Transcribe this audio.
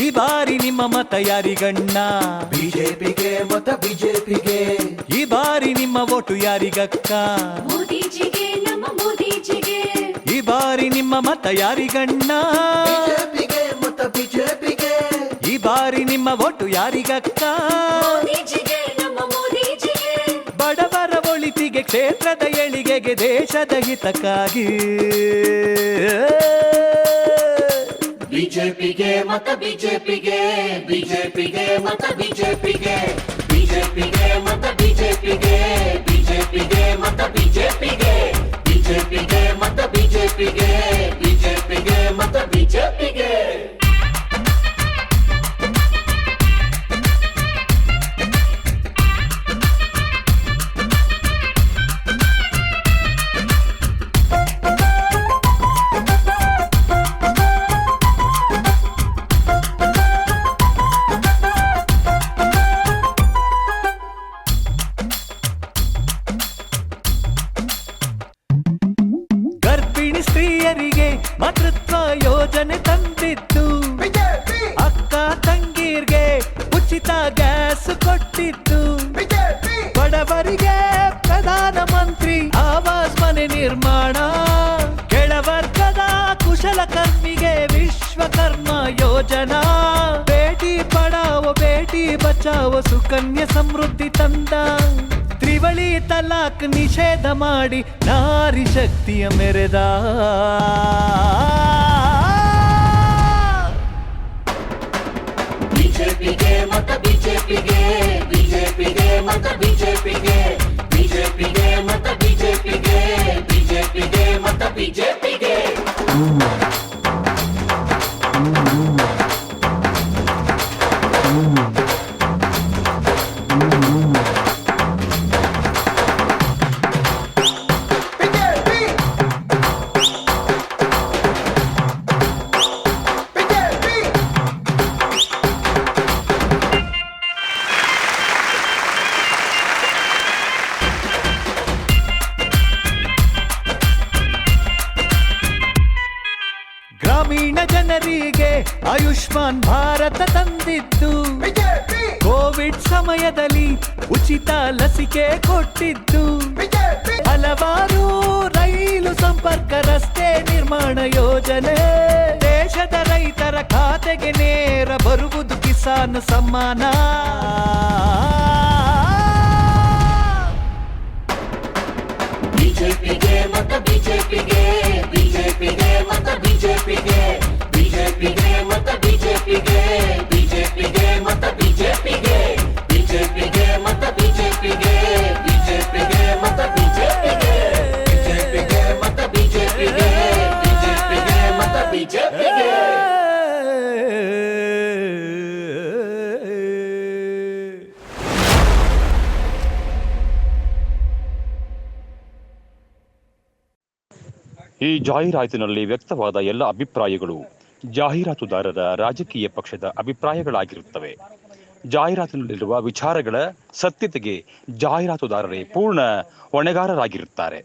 ಈ ಬಾರಿ ನಿಮ್ಮ ಮತ ಯಾರಿಗಣ್ಣ? ಬಿಜೆಪಿಗೆ ಮತ ಬಿಜೆಪಿಗೆ. ಈ ಬಾರಿ ನಿಮ್ಮ ಓಟು ಯಾರಿಗಕ್ಕ? ಮೋದಿಜಿಗೆ ನಮ್ಮ ಮೋದಿಜಿಗೆ. ಈ ಬಾರಿ ನಿಮ್ಮ ಮತ ಯಾರಿಗಣ್ಣ? ಬಿಜೆಪಿಗೆ ಮತ ಬಿಜೆಪಿಗೆ. ಈ ಬಾರಿ ನಿಮ್ಮ ಓಟು ಯಾರಿಗಕ್ಕ? ಮೋದಿಜಿಗೆ ನಮ್ಮ ಮೋದಿಜಿಗೆ. ಬಡವರ ಒಳಿತಿಗೆ ಕ್ಷೇತ್ರದ ಏಳಿಗೆಗೆ ದೇಶದ ಹಿತಕ್ಕಾಗಿ. ಬಿಜೆಪಿಗೆ ಮತ ಬಿಜೆಪಿಗೆ ಬಿಜೆಪಿಗೆ ಮತ ಬಿಜೆಪಿಗೆ ಬಿಜೆಪಿಗೆ ಮತ. ಮಾತೃತ್ವ ಯೋಜನೆ ತಂದಿದ್ದು. ಅಕ್ಕ ತಂಗೀರ್ಗೆ ಉಚಿತ ಗ್ಯಾಸ್ ಕೊಟ್ಟಿದ್ದು. ಬಡವರಿಗೆ ಪ್ರಧಾನ ಮಂತ್ರಿ ಆವಾಸ್ ಮನೆ ನಿರ್ಮಾಣ. ಕೆಳವರ್ಗದ ಕುಶಲಕರ್ಮಿಗೆ ವಿಶ್ವಕರ್ಮ ಯೋಜನಾ. ಬೇಟಿ ಪಡಾವೋ ಬೇಟಿ ಬಚಾವೋ ಸುಕನ್ಯಾ ಸಮೃದ್ಧಿ ತಂದ. ತ್ರಿವಳಿ ತಲಾಕ್ ನಿಷೇಧ ಮಾಡಿ ನಾರಿ ಶಕ್ತಿಯ ಮೆರೆದ. ಬಿಜೆಪಿಗೆ ಮತ ಬಿಜೆಪಿಗೆ ಬಿಜೆಪಿಗೆ ಮತ ಬಿಜೆಪಿಗೆ. ಗ್ರಾಮೀಣ ಜನರಿಗೆ ಆಯುಷ್ಮಾನ್ ಭಾರತ ತಂದಿದ್ದು ಕೋವಿಡ್ ಸಮಯದಲ್ಲಿ ಉಚಿತ ಲಸಿಕೆ ಕೊಟ್ಟಿದ್ದು ಹಲವಾರು ರೈಲು ಸಂಪರ್ಕ ರಸ್ತೆ ನಿರ್ಮಾಣ ಯೋಜನೆ. ದೇಶದ ರೈತರ ಖಾತೆಗೆ ನೇರ ಬರುವುದು ಕಿಸಾನ್ ಸಮ್ಮಾನ. ಈ ಜಾಹೀರಾತಿನಲ್ಲಿ ವ್ಯಕ್ತವಾದ ಎಲ್ಲ ಅಭಿಪ್ರಾಯಗಳು ಜಾಹೀರಾತುದಾರರ ರಾಜಕೀಯ ಪಕ್ಷದ ಅಭಿಪ್ರಾಯಗಳಾಗಿರುತ್ತವೆ. ಜಾಹೀರಾತಿನಲ್ಲಿರುವ ವಿಚಾರಗಳ ಸತ್ಯತೆಗೆ ಜಾಹೀರಾತುದಾರರೇ ಪೂರ್ಣ ಹೊಣೆಗಾರರಾಗಿರುತ್ತಾರೆ.